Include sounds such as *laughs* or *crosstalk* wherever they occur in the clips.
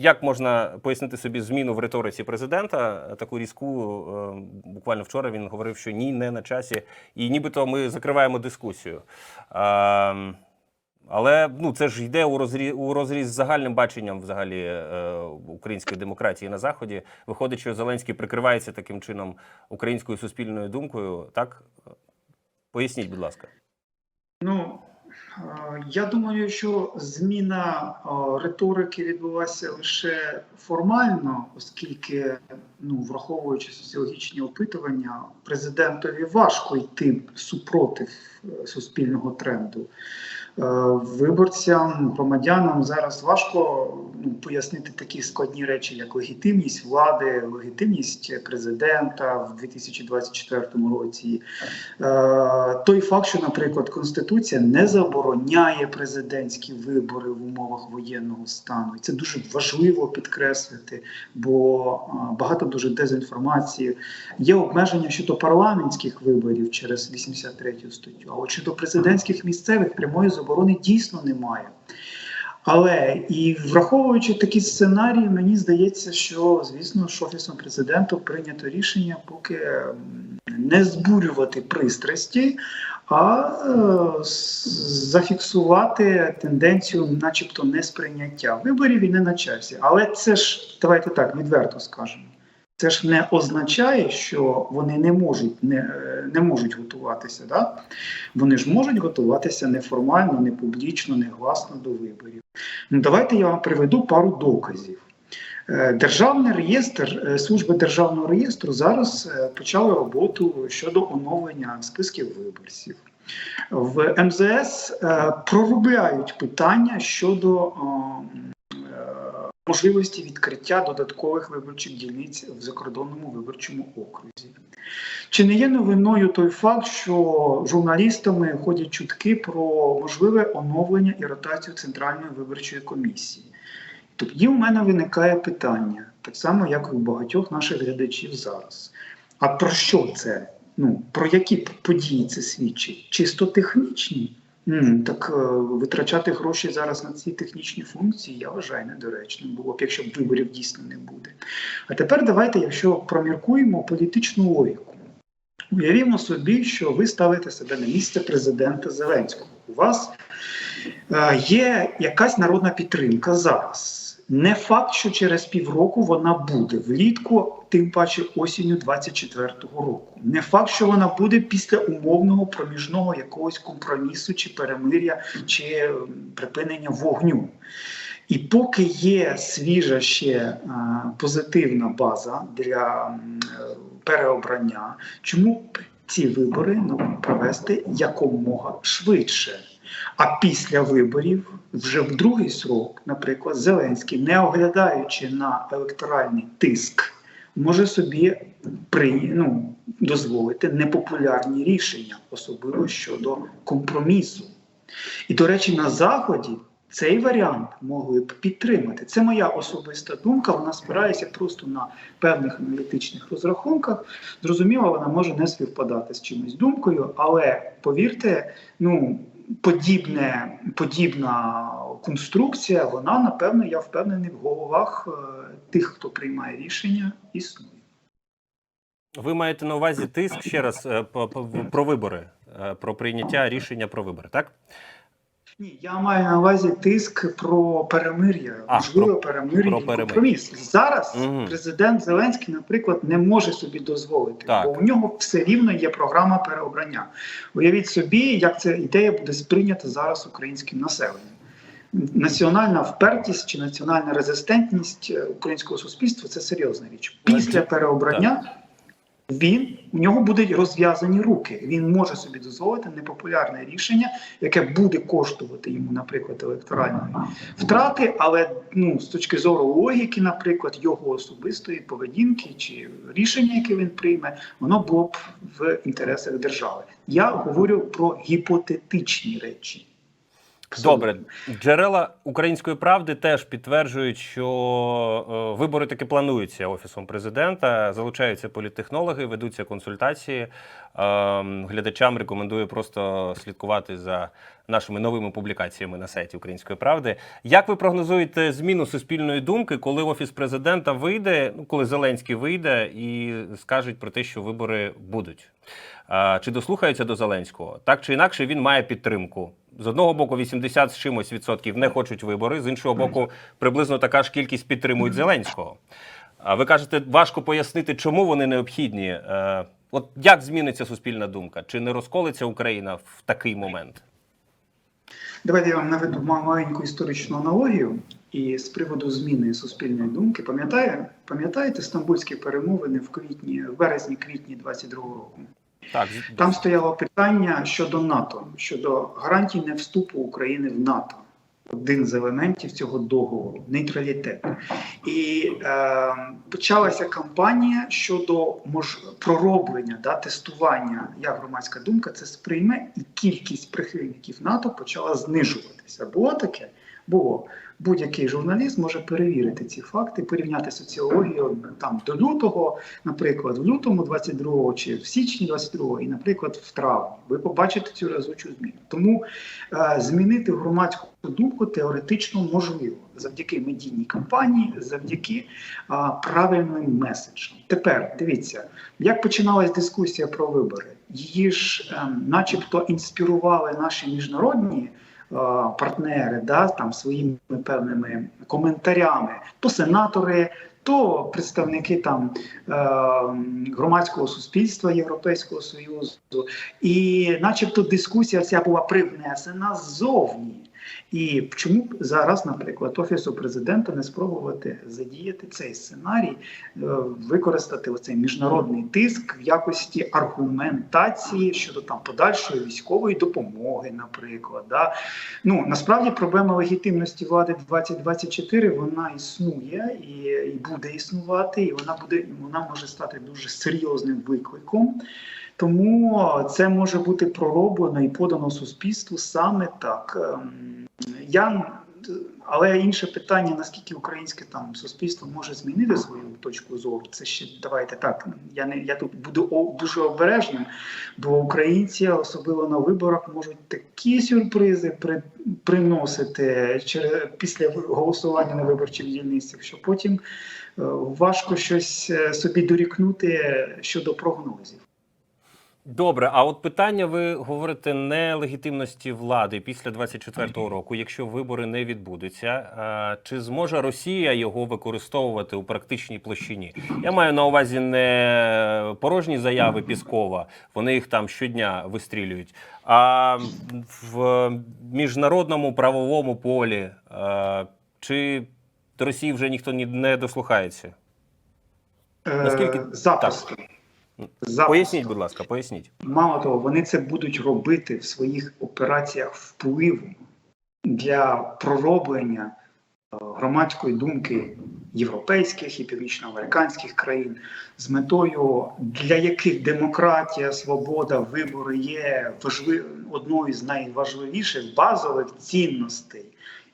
як можна пояснити собі зміну в риториці президента? Таку різку е, буквально вчора він говорив, що ні, не на часі, і нібито ми закриваємо дискусію. Е, але ну це ж йде у розріз, у розріз з загальним баченням взагалі е, української демократії на заході. Виходить, що Зеленський прикривається таким чином українською суспільною думкою. Так поясніть, будь ласка. Ну я думаю, що зміна е, риторики відбулася лише формально, оскільки, ну враховуючи соціологічні опитування, президентові важко йти супротив е, суспільного тренду. Е, Виборцям, громадянам зараз важко ну, пояснити такі складні речі, як легітимність влади, легітимність президента в 2024 році. Е, Той факт, що, наприклад, Конституція не забороняє президентські вибори в умовах воєнного стану, і це дуже важливо підкреслити, бо е, багато дуже дезінформації. Є обмеження щодо парламентських виборів через 83 статтю, а от щодо президентських місцевих прямої заборони дійсно немає. Але і враховуючи такі сценарії, мені здається, що звісно ж офісом президента прийнято рішення поки не збурювати пристрасті, а е, зафіксувати тенденцію, начебто, несприйняття виборів і не на часі. Але це ж давайте так відверто скажемо. Це ж не означає, що вони не можуть не, е, не можуть готуватися. Да? Вони ж можуть готуватися неформально, не публічно, не гласно до виборів. Ну, давайте я вам приведу пару доказів. Е, Державний реєстр, е, служба державного реєстру зараз почала роботу щодо оновлення списків виборців. В МЗС проробляють питання щодо можливості відкриття додаткових виборчих дільниць в закордонному виборчому окрузі. Чи не є новиною той факт, що журналістами ходять чутки про можливе оновлення і ротацію Центральної виборчої комісії? Тоді у мене виникає питання, так само, як і у багатьох наших глядачів зараз. А про що це? Ну, про які події це свідчить? Чисто технічні? Так е, витрачати гроші зараз на ці технічні функції, я вважаю недоречним було б, якщо б виборів дійсно не буде. А тепер давайте, якщо проміркуємо політичну логіку. Уявімо собі, що ви ставите себе на місце президента Зеленського. У вас е, є якась народна підтримка зараз. Не факт, що через півроку вона буде влітку, тим паче осінню 24-го року. Не факт, що вона буде після умовного проміжного якогось компромісу чи перемир'я, чи припинення вогню. І поки є свіжа ще е, позитивна база для переобрання, чому ці вибори ну, провести якомога швидше? А після виборів, вже в другий срок, наприклад, Зеленський, не оглядаючи на електоральний тиск, може собі при, ну, дозволити непопулярні рішення, особливо щодо компромісу. І, до речі, на Заході цей варіант могли б підтримати. Це моя особиста думка. Вона спирається просто на певних аналітичних розрахунках. Зрозуміло, вона може не співпадати з чимось думкою, але повірте, ну. Подібне, подібна конструкція, вона, напевно, я впевнений, в головах е, тих, хто приймає рішення, існує. Ви маєте на увазі тиск ще раз е, про вибори, е, про прийняття рішення про вибори, так? Ні, я маю на увазі тиск про перемир'я, про- перемир'я про і перемир'я. компроміс. Зараз Мгм. президент Зеленський, наприклад, не може собі дозволити, Так. бо у нього все рівно є програма переобрання. Уявіть собі, як ця ідея буде сприйнята зараз українським населенням. Національна впертість чи національна резистентність е, українського суспільства це серйозна річ. Після переобрання він у нього будуть розв'язані руки. Він може собі дозволити непопулярне рішення, яке буде коштувати йому, наприклад, електоральної втрати, але ну з точки зору логіки, наприклад, його особистої поведінки чи рішення, яке він прийме, воно було б в інтересах держави. Я говорю про гіпотетичні речі. Добре, джерела української правди теж підтверджують, що е, вибори таки плануються офісом президента. Залучаються політтехнологи, ведуться консультації. Е, глядачам рекомендую просто слідкувати за нашими новими публікаціями на сайті Української правди. Як ви прогнозуєте зміну суспільної думки, коли офіс президента вийде, ну коли Зеленський вийде і скажуть про те, що вибори будуть? Чи дослухаються до Зеленського? Так чи інакше він має підтримку. З одного боку, 80 з чимось відсотків не хочуть вибори, з іншого боку, приблизно така ж кількість підтримують Зеленського. А ви кажете, важко пояснити, чому вони необхідні. Е, От як зміниться суспільна думка? Чи не розколиться Україна в такий момент? Давайте я вам наведу маленьку історичну аналогію. І з приводу зміни суспільної думки, пам'ятає, пам'ятаєте стамбульські перемовини в квітні, в березні-квітні 22-го року? Так, Там стояло питання щодо НАТО, щодо гарантій невступу України в НАТО. Один з елементів цього договору нейтралітет. І е, почалася кампанія щодо мож, пророблення да, тестування, як громадська думка це сприйме, і кількість прихильників НАТО почала знижуватися. Було таке? Було. Будь-який журналіст може перевірити ці факти, порівняти соціологію там до лютого, наприклад, в лютому 22-го чи в січні 22-го, і, наприклад, в травні. Ви побачите цю разучу зміну. Тому е, змінити громадську думку теоретично можливо завдяки медійній кампанії, завдяки е, правильним меседжам. Тепер дивіться, як починалась дискусія про вибори. Її ж, е, начебто, інспірували наші міжнародні. Е, Партнери да там своїми певними коментарями, то сенатори, то представники там е, громадського суспільства Європейського союзу, і, начебто, дискусія вся була привнесена ззовні. І чому б зараз, наприклад, офісу президента не спробувати задіяти цей сценарій, е, використати оцей міжнародний тиск в якості аргументації щодо там подальшої військової допомоги, наприклад, да? Ну насправді проблема легітимності влади 2024 вона існує і, і буде існувати, і вона буде вона може стати дуже серйозним викликом. Тому це може бути пророблено і подано суспільству саме так. Ем, Я але інше питання: наскільки українське там суспільство може змінити свою точку зору? Це ще давайте так. Я не я тут буду дуже обережним, бо українці, особливо на виборах, можуть такі сюрпризи при, приносити через після голосування на виборчих дільницях, що потім е, важко щось е, собі дорікнути щодо прогнозів. Добре, а от питання ви говорите нелегітимності влади після 24-го року, якщо вибори не відбудуться. е, Чи зможе Росія його використовувати у практичній площині? Я маю на увазі не порожні заяви Піскова, вони їх там щодня вистрілюють. А в міжнародному правовому полі е, чи до Росії вже ніхто не дослухається? Наскільки- Е, запросто. Запросто. Поясніть, будь ласка, поясніть. Мало того, вони це будуть робити в своїх операціях впливу для пророблення е, громадської думки європейських і північноамериканських країн з метою, для яких демократія, свобода, вибори є важлив... одною з найважливіших базових цінностей.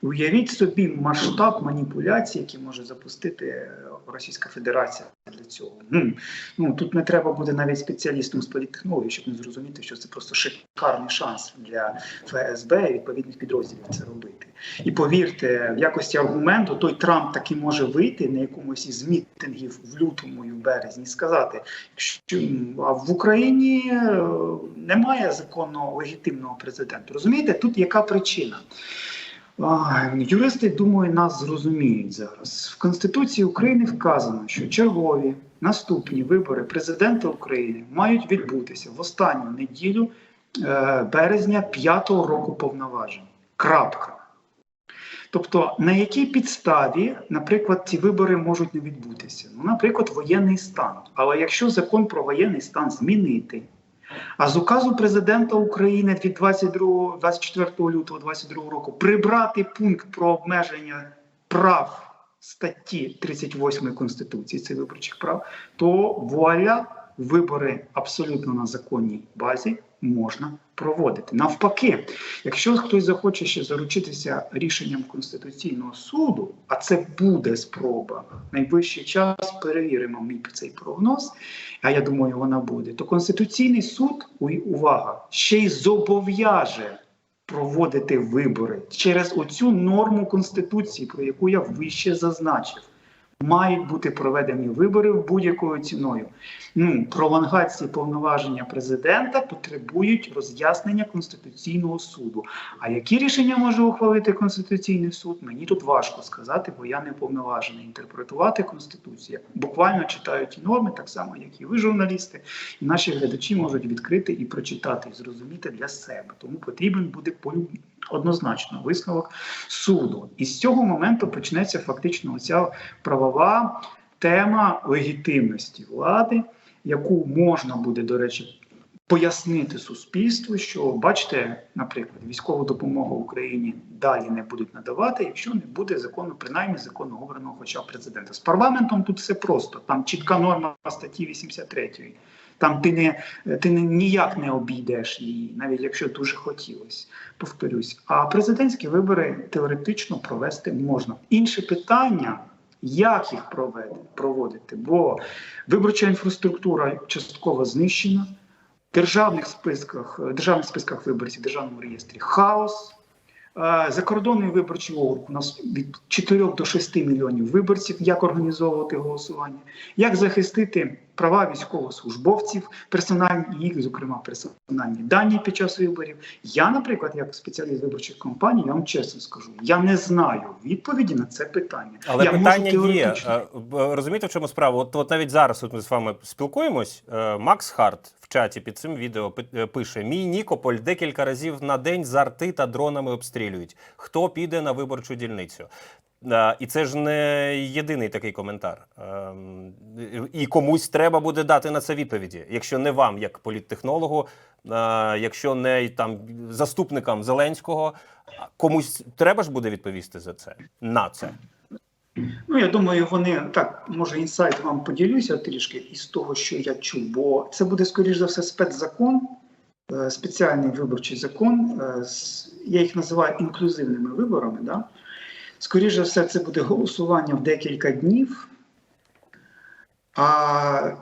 Уявіть собі масштаб маніпуляцій, які може запустити е, Російська Федерація для цього. Ну, ну тут не треба бути навіть спеціалістом з політтехнології, щоб не зрозуміти, що це просто шикарний шанс для ФСБ і відповідних підрозділів це робити. І повірте, в якості аргументу той Трамп таки може вийти на якомусь із мітингів в лютому і в березні, і сказати, що а в Україні е, немає законного легітимного президента. Розумієте, тут яка причина? Юристи, думаю, нас зрозуміють зараз. В Конституції України вказано, що чергові наступні вибори президента України мають відбутися в останню неділю е, березня п'ятого року повноважень. Крапка. Тобто, на якій підставі, наприклад, ці вибори можуть не відбутися? Ну, наприклад, воєнний стан. Але якщо закон про воєнний стан змінити, а з указу президента України від 22, 24 лютого 2022 року прибрати пункт про обмеження прав статті 38 Конституції цих виборчих прав, то вуаля вибори абсолютно на законній базі можна проводити. Навпаки, якщо хтось захоче ще заручитися рішенням Конституційного суду, а це буде спроба, найближчий час перевіримо мій цей прогноз, а я думаю, вона буде, то Конституційний суд, увага, ще й зобов'яже проводити вибори через оцю норму Конституції, про яку я вище зазначив. Мають бути проведені вибори будь-якою ціною. Ну, пролонгації повноваження президента потребують роз'яснення Конституційного суду. А які рішення може ухвалити Конституційний суд? Мені тут важко сказати, бо я не повноважений інтерпретувати Конституцію. Буквально читаю ті норми, так само, як і ви, журналісти, і наші глядачі можуть відкрити і прочитати, і зрозуміти для себе. Тому потрібен буде полю- однозначно висновок суду. І з цього моменту почнеться фактично оця правова тема легітимності влади, яку можна буде, до речі, пояснити суспільству, що бачите, наприклад, військову допомогу Україні далі не будуть надавати, якщо не буде закону, принаймні закону обраного хоча президента. З парламентом тут все просто. Там чітка норма статті 83. Там ти не ти ніяк не обійдеш її, навіть якщо дуже хотілося. Повторюсь, а президентські вибори теоретично провести можна. Інше питання. Як їх проводити? Бо виборча інфраструктура частково знищена, в державних списках, державних списках виборців, в державному реєстрі хаос. Е, Закордонний виборчий округ у нас від 4 до 6 мільйонів виборців, як організовувати голосування, як захистити права військовослужбовців, персональні їх, зокрема, персональні дані під час виборів. Я, наприклад, як спеціаліст виборчих компаній, я вам чесно скажу, я не знаю відповіді на це питання. Але я питання можу є. Е, б- Розумієте, в чому справа? От, от навіть зараз от ми з вами спілкуємось. е, Макс Харт в чаті під цим відео е, пише: Мій Нікополь декілька разів на день з арти та дронами обстрілюють. Хто піде на виборчу дільницю? І це ж не єдиний такий коментар. Ем, І комусь треба буде дати на це відповіді. Якщо не вам, як політтехнологу, якщо не там заступникам Зеленського, комусь треба ж буде відповісти за це на це. Ну, я думаю, вони так, може, інсайт вам поділюся трішки із того, що я чув, бо це буде, скоріш за все, спецзакон, е, спеціальний виборчий закон. е, Я їх називаю інклюзивними виборами. Да? Скоріш за все, це буде голосування в декілька днів, а-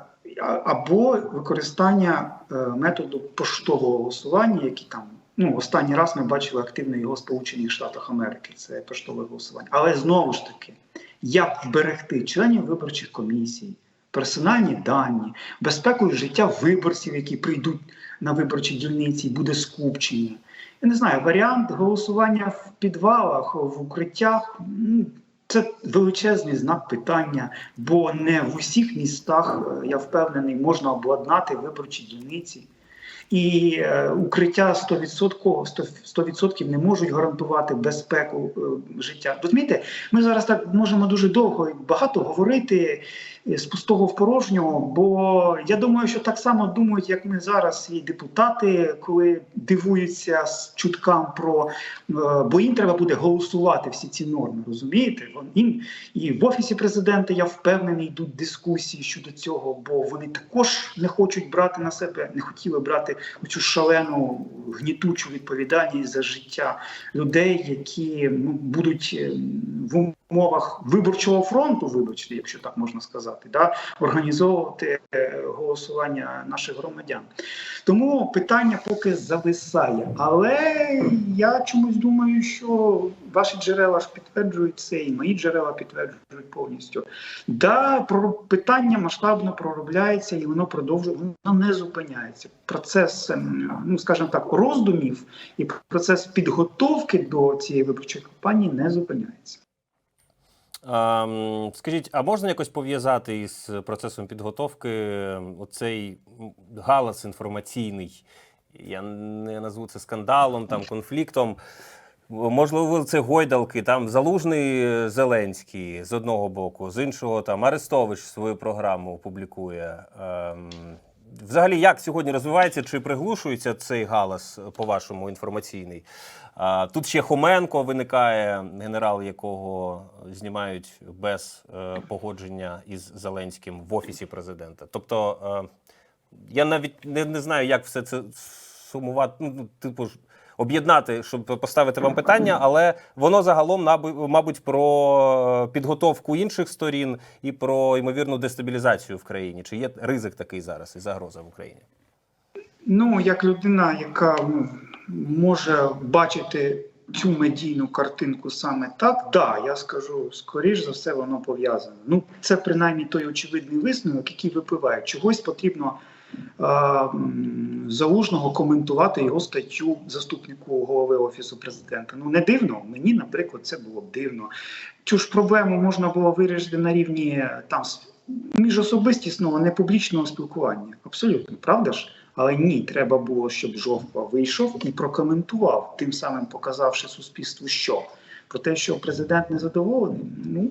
або використання е, методу поштового голосування, який там. Ну, останній раз ми бачили активно його в Сполучених Штатах Америки. Це поштове голосування. Але знову ж таки, як вберегти членів виборчих комісій, персональні дані, безпеку життя виборців, які прийдуть на виборчі дільниці, буде скупчення. Я не знаю, варіант голосування в підвалах, в укриттях. ну, Це величезний знак питання, бо не в усіх містах, е, я впевнений, можна обладнати виборчі дільниці. І е, укриття 100%, 100%, 100% не можуть гарантувати безпеку е, життя. Розумієте, ми зараз так можемо дуже довго і багато говорити з пустого в порожнього, бо я думаю, що так само думають, як ми зараз, і депутати, коли дивуються з чуткам про е, бо їм треба буде голосувати всі ці норми. Розумієте? Вон їм і в офісі президента я впевнений, йдуть дискусії щодо цього, бо вони також не хочуть брати на себе, не хотіли брати цю шалену гнітучу відповідальність за життя людей, які ну, будуть е, в умовах виборчого фронту, вибачте, якщо так можна сказати, да, організовувати е, голосування наших громадян. Тому питання поки зависає. Але я чомусь думаю, що ваші джерела ж підтверджують це, і мої джерела підтверджують повністю. Да, про питання масштабно проробляється і воно продовжує, воно не зупиняється. Процес, ем, ну скажімо так, роздумів і процес підготовки до цієї виборчої кампанії не зупиняється. Ем, Скажіть, а можна якось пов'язати із процесом підготовки ем, оцей галас інформаційний? Я не назву це скандалом, там *laughs* конфліктом. Можливо, це гойдалки, там залужний е, Зеленський з одного боку, з іншого там Арестович свою програму публікує. Ем, Взагалі, як сьогодні розвивається чи приглушується цей галас, е, по-вашому, інформаційний? Тут ще Хоменко виникає, генерал, якого знімають без е, погодження із Зеленським в офісі президента. Тобто, е, я навіть не, знаю, як все це сумувати. ну, типу, ж, об'єднати, щоб поставити вам питання, але воно загалом, мабуть, про підготовку інших сторін і про ймовірну дестабілізацію в країні. Чи є ризик такий зараз і загроза в Україні? Ну, як людина, яка ну, може бачити цю медійну картинку саме так, да, я скажу, скоріш за все, воно пов'язане. Ну, це принаймні той очевидний висновок, який випливає. Чогось потрібно м, залужного коментувати його статтю заступнику голови офісу президента. Ну не дивно. Мені, наприклад, це було б дивно. Цю ж проблему можна було вирішити на рівні е, там с- міжособистісного, непублічного спілкування. Абсолютно, правда ж? Але ні, треба було, щоб Жовтва вийшов і прокоментував, тим самим показавши суспільству, що про те, що президент не задоволений. Ну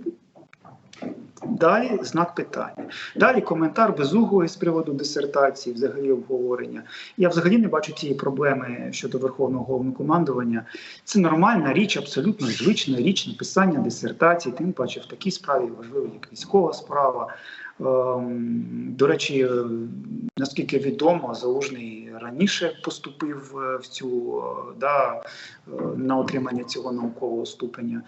далі знак питання. Далі коментар безуглої з приводу дисертації, взагалі обговорення. Я взагалі не бачу цієї проблеми щодо верховного головнокомандування. Це нормальна річ, абсолютно звична річ написання дисертації, тим паче в такій справі важливо, як військова справа. Ем, До речі, е, наскільки відомо, Залужний раніше поступив е, в цю е, да, на отримання цього наукового ступеня.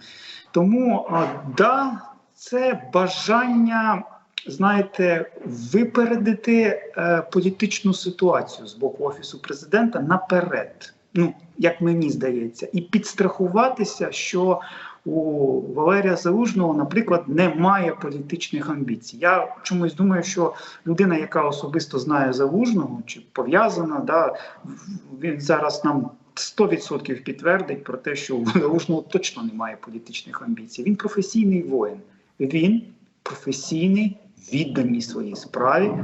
Тому да, це бажання, знаєте, випередити е, політичну ситуацію з боку офісу президента наперед. Ну, як мені здається, і підстрахуватися, що у Валерія Залужного, наприклад, немає політичних амбіцій. Я чомусь думаю, що людина, яка особисто знає Залужного чи пов'язана, да, він зараз нам 100% підтвердить про те, що у Залужного точно немає політичних амбіцій. Він професійний воїн. Він професійний, відданий своїй справі е,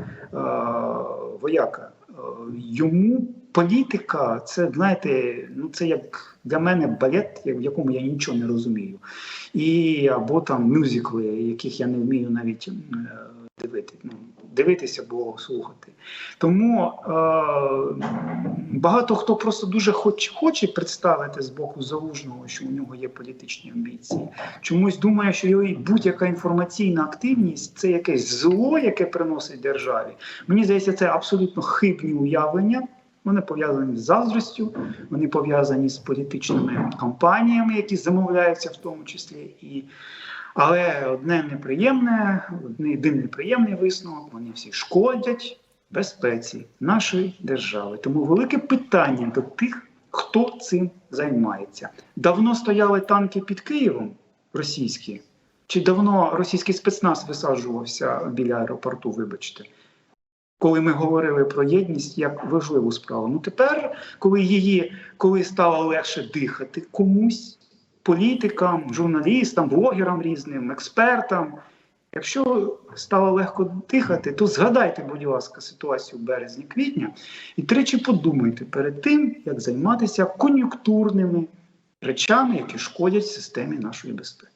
вояка. Е, Йому політика, це знаєте, ну це як для мене балет, в якому я нічого не розумію. І або там мюзикли, яких я не вмію навіть е, дивити, ну, дивитися або слухати. Тому е, багато хто просто дуже хоч, хоче представити з боку залужного, що у нього є політичні амбіції. Чомусь думає, що його будь-яка інформаційна активність це якесь зло, яке приносить державі. Мені здається, це абсолютно хибні уявлення. Вони пов'язані з заздрістю, вони пов'язані з політичними кампаніями, які замовляються в тому числі. І... Але одне неприємне, один неприємний висновок, вони всі шкодять безпеці нашої держави. Тому велике питання до тих, хто цим займається. Давно стояли танки під Києвом російські, чи давно російський спецназ висаджувався біля аеропорту, вибачте. Коли ми говорили про єдність як важливу справу. Ну тепер, коли її, коли стало легше дихати комусь, політикам, журналістам, блогерам різним, експертам, якщо стало легко дихати, то згадайте, будь ласка, ситуацію березні-квітня і тричі подумайте перед тим, як займатися кон'юнктурними речами, які шкодять системі нашої безпеки.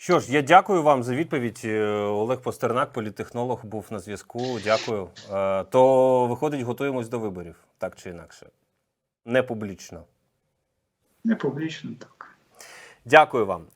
Що ж, я дякую вам за відповідь. Е, Олег Постернак, політтехнолог, був на зв'язку. Дякую. Е, То виходить, готуємось до виборів, так чи інакше. Не публічно. Не публічно так. Дякую вам.